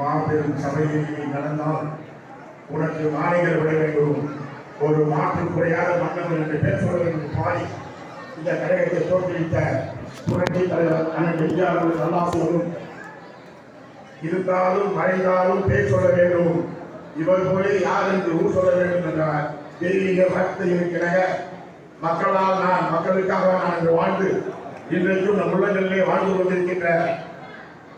மாபெரும் சபையில் நீ நடந்தால் உனக்கு மாலைகள் விட வேண்டும். ஒரு மாற்று குறையாத மன்னர்கள் என்று பேர் வேண்டும் பாடி இந்த கழகத்தை தோற்றுவித்த புரட்சி தலைவர் அண்ணன் எம்ஜிஆர் அவர்கள் இருந்தாலும் மறைந்தாலும் பேர் சொல்ல வேண்டும். இவர் போலே யார் என்று ஊர் சொல்ல வேண்டும் என்றார். தெய்வீக பக்தி இருக்கிற மக்களால் நான் மக்களுக்காக நான் இன்று வாழ்ந்து இன்றைக்கும் நம் உள்ளங்களிலே வாழ்ந்து கொண்டிருக்கின்ற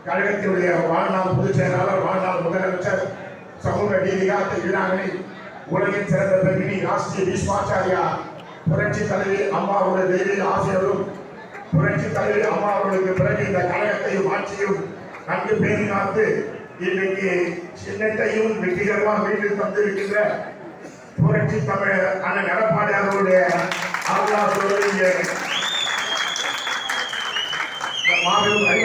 கழகத்தினுடைய வாழ்நாள் பொதுச் செயலாளர் வாழ்நாள் முதலமைச்சர் சமூக நீதிகாத்த வீராங்கனை உலகின் சிறந்த பெண்மணி ராஷ்டிரிய பீஷ்மாச்சாரியா புரட்சி தலைவி அம்மா அவருடைய தெய்வீக ஆசிரியரும் புரட்சி தலைவி அம்மா அவர்களுக்கு பிறகு இந்த கழகத்தையும் ஆட்சியும் நன்கு பேணி காத்து இன்றைக்கு சின்னத்தையும் வெற்றிகரமாக மீண்டும் தந்திருக்கின்ற புரட்சி தமிழ் அண்ணன் எடப்பாடி அவர்களுடைய ஆதரவோடு இங்கே மாபெரும் அறிவுறுத்தல்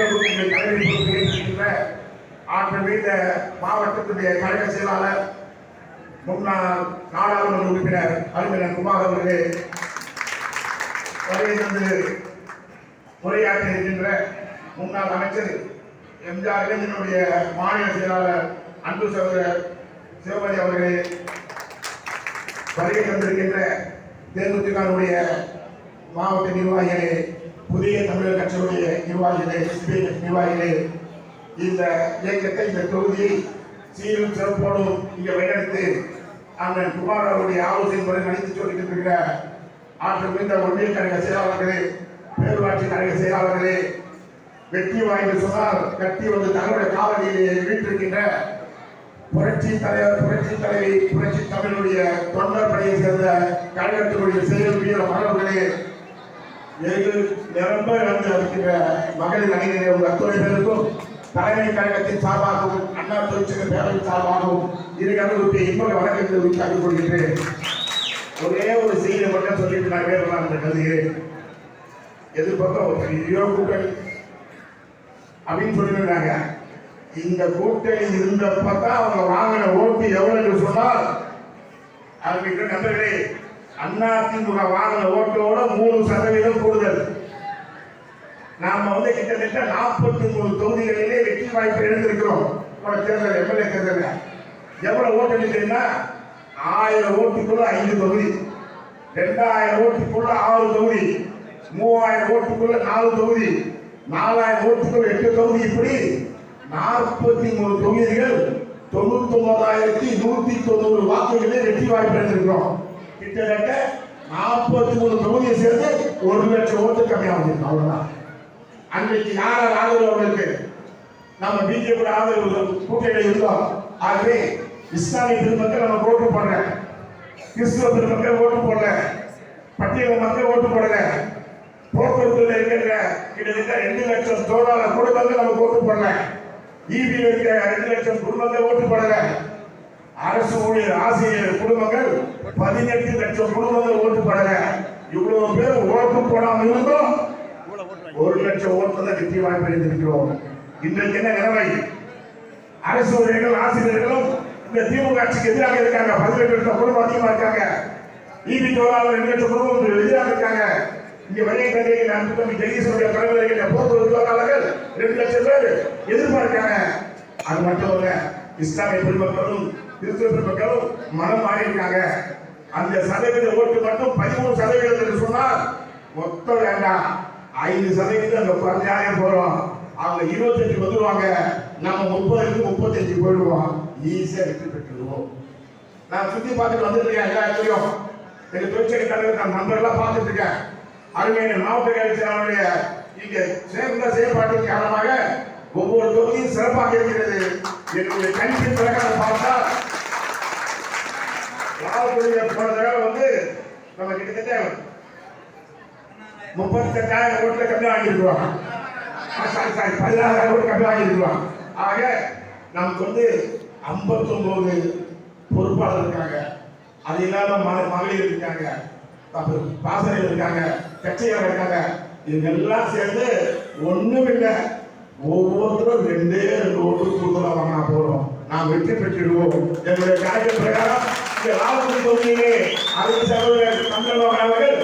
ஆற்றல் மீத மாவட்டத்துடைய கழக செயலாளர் முன்னாள் நாடாளுமன்ற உறுப்பினர் அறிஞர் குமார் அவர்களே வருகை தந்து உரையாற்ற இருக்கின்ற முன்னாள் அமைச்சர் எம்ஜிஆர் இளைஞனுடைய மாநில செயலாளர் அன்பு சகோதரர் சிவபதி அவர்களே வருகை தந்திருக்கின்ற தேமுதிகனுடைய மாவட்ட நிர்வாகிகளே புதிய தமிழர் கட்சியுடைய நிர்வாகிகளே சிபிஎம் நிர்வாகிகளே இந்த இயக்கத்தை இந்த தொகுதியை சீரும் சிறப்போடும் இங்கே வழிநடத்து அண்ணன் குமார் அவருடைய ஆலோசனை நடத்தி சொல்லிக்கிட்டு ஆற்றல் மிகுந்த ஒன்றிய கழக செயலாளர்களே பேரூராட்சி கழக செயலாளர்களே வெற்றி வாய்ந்த சுமார் கட்டி வந்து தங்களுடைய காவலிலே வீட்டிருக்கின்ற புரட்சி தலைவர் புரட்சி தலைவி புரட்சி தமிழுடைய தொண்டர் பணியை சேர்ந்த கழகத்தினுடைய செயல் வீர மரபுகளே எங்கள் நிரம்ப நடந்து வருகின்ற மகளிர் அணியினர் உங்கள் அத்துணை பேருக்கும் தலைமை கழகத்தின் சார்பாகவும் அண்ணா தொழிற்சங்க பேரவை சார்பாகவும் இரு கழகத்துடைய இன்ப வணக்கத்தை உரித்தாக்கிக் கொள்கின்றேன் ஒரே ஒரு செய்தியை மட்டும் சொல்லிட்டு நான் வேறலாம் இந்த கருதுகிறேன் எதிர்பார்த்தோம் ஒரு பெரிய கூட்டணி அப்படின்னு சொல்லியிருந்தாங்க இந்த கூட்டணி இருந்தப்ப தான் அவங்க வாங்கின ஓட்டு எவ்வளவு என்று சொன்னால் அதுக்கு நண்பர்களே அண்ணா திமுக வாங்கின ஓட்டோட மூணு சதவீதம் கூடுதல். நாம வந்து கிட்டத்தட்ட நாற்பத்தி மூணு தொகுதிகளிலே வெற்றி வாய்ப்பு எழுந்திருக்கிறோம் தேர்தல் எம்எல்ஏ தேர்தலில். எவ்வளவு ஓட்டு எடுக்கிறீங்கன்னா ஆயிரம் ஓட்டுக்குள்ள ஐந்து தொகுதி. ரெண்டாயிரம் ஓட்டுக்குள்ள ஆறு தொகுதி. மூவாயிரம் ஓட்டுக்குள்ள நாலு தொகுதி. நாலாயிரம் ஓட்டுக்குள்ள எட்டு தொகுதி இப்படி. நாற்பத்தி மூணு தொகுதிகள் தொண்ணூத்தி ஒன்பதாயிரத்தி நூத்தி தொண்ணூறு வாக்குகளே வெற்றி வாய்ப்பு எடுத்திருக்கிறோம். கிட்டத்தட்ட நாற்பத்தி மூணு தொகுதியை சேர்ந்து ஒரு லட்சம் ஓட்டு கம்மியாக அவ்வளவுதான். அன்றைக்கு யார் ஆதரவு அவர்களுக்கு. நம்ம பிஜேபி ஆதரவு கூட்டணி இருந்தோம். ஆகவே இஸ்லாமிய பெருமக்கள் நம்ம ஓட்டு போடல. கிறிஸ்துவ பெருமக்கள் ஓட்டு போடல. பட்டியல மக்கள் ஓட்டு போடல. போக்குவரத்துல இருக்கிற கிட்டத்தட்ட ரெண்டு லட்சம் தொழிலாளர் குடும்பங்கள் நமக்கு ஓட்டு போடல. ஈபியில் இருக்கிற ரெண்டு லட்சம் குடும்பங்கள் ஓட்டு போடல. அரசு ஊழியர் ஆசிரியர் குடும்பங்கள் பதினெட்டு லட்சம் குடும்பங்கள் ஓட்டு போடல. இவ்வளவு பேர் ஓட்டு போடாமல் இருந்தோம். ஒரு லட்சம் ஓட்டு தான் வெற்றி வாய்ப்பு எழுந்திருக்கிறோம் இன்றைக்கு என்ன நிலைமை? அரசு ஊழியர்கள் ஆசிரியர்களும் இந்த திமுக ஆட்சிக்கு எதிராக இருக்காங்க. பதினெட்டு லட்சம் குடும்பம் அதிகமா இருக்காங்க. ஈபி தொழிலாளர் ரெண்டு லட்சம் குடும்பம் எதிராக இருக்காங்க. இங்க வரைய கல்வியை நான் தம்பி ஜெகதீசனுடைய தலைவர்கள் போக்குவரத்து தொழிலாளர்கள் ரெண்டு லட்சம் பேர் எதிர்பார்க்காங்க. அது மட்டும் இல்ல இஸ்லாமிய பெருமக்களும் கிறிஸ்துவ பெருமக்களும் மனம் மாறி இருக்காங்க. அந்த சதவீத ஓட்டு மட்டும் பதிமூணு சதவீதம் என்று சொன்னால் மொத்தம் வேண்டாம். ஐந்து சதவீதம் அங்க குறைஞ்சாலே போறோம். அவங்க இருபத்தஞ்சு வந்துருவாங்க. நம்ம முப்பதுக்கு முப்பத்தஞ்சு போயிடுவோம். ஈஸியா வெற்றி பெற்றுடுவோம். நான் சுத்தி பார்த்துட்டு வந்துட்டு இருக்கேன் எல்லா இடத்துலயும். எங்க தொழிற்சங்க தலைவர் நான் நண்பர்களாக பார்த்துட்டு இருக்கேன். அருமையான மாவட்ட கட்சியாளருடைய இங்க சேர்ந்த செயல்பாட்டின் காரணமாக ஒவ்வொரு தொகுதியும் சிறப்பாக இருக்கிறது. என்னுடைய கணிப்பின் பிரகாரம் பார்த்தால் லாபத்துடைய போன தடவை வந்து நம்ம கிட்டத்தட்ட முப்பத்தெட்டாயிரம் ஓட்டுல கம்மி வாங்கியிருக்கிறோம். சாரி சாரி பதினாறாயிரம் கோடி கம்மி வாங்கியிருக்கிறோம். ஆக நமக்கு வந்து ஐம்பத்தொம்போது பொறுப்பாளர் இருக்காங்க. அது இல்லாமல் ம- மகளிர் இருக்காங்க. அப்புறம் பாசனைகள் இருக்காங்க. கட்சியாளர் இருக்காங்க. இவங்க எல்லாம் சேர்ந்து ஒன்றும் இல்லை. ஒவ்வொருத்தரும் ரெண்டே ரெண்டு ஓட்டு கூடுதலா வாங்கினா போகிறோம் நாம் வெற்றி பெற்றிடுவோம். என்னுடைய கணக்கு பிரகாரம் இந்த லாபத்துறை தொகுதியிலே அதுக்கு சகோதரர் சந்திரபாபு அவர்கள்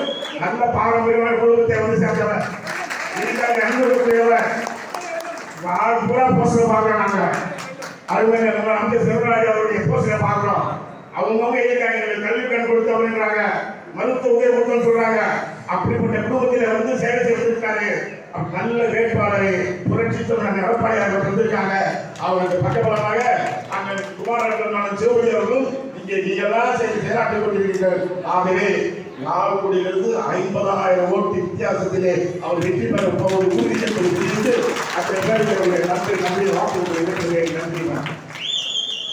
நல்ல பாரம்பரியமான குடும்பத்தை வந்து சேர்ந்தவர். இருக்காங்க அன்புக்குரியவர் வாழ் பூரா போஸ்டர் பார்க்கறாங்க அதுமாதிரி நம்ம அமைச்சர் சிவராஜ் அவருடைய போஸ்டரை பார்க்கிறோம். அவங்கவுங்க இயக்காங்க எங்களுக்கு கல்வி கண் கொடுத்து மருத்துவ உதவி கொடுத்தோம்னு சொல்றாங்க. அப்படிப்பட்ட குடும்பத்தில் வந்து சேவை செய்திருக்காரு நல்ல வேட்பாளரை புரட்சி தமிழன் எடப்பாடி அவர்கள் வந்திருக்காங்க அவருக்கு பக்கபலமாக அங்கே குமாரன் சிவபதி அவர்களும் இங்கே நீங்கள்லாம் செய்து செயலாற்றிக் கொண்டிருக்கிறீர்கள். ஆகவே லால்குடியிலிருந்து ஐம்பதாயிரம் ஓட்டு வித்தியாசத்திலே அவர் வெற்றி பெற போவது உறுதி என்பதை தெரிவித்து அந்த பேருக்கு நன்றி நன்றி வாக்கு நன்றி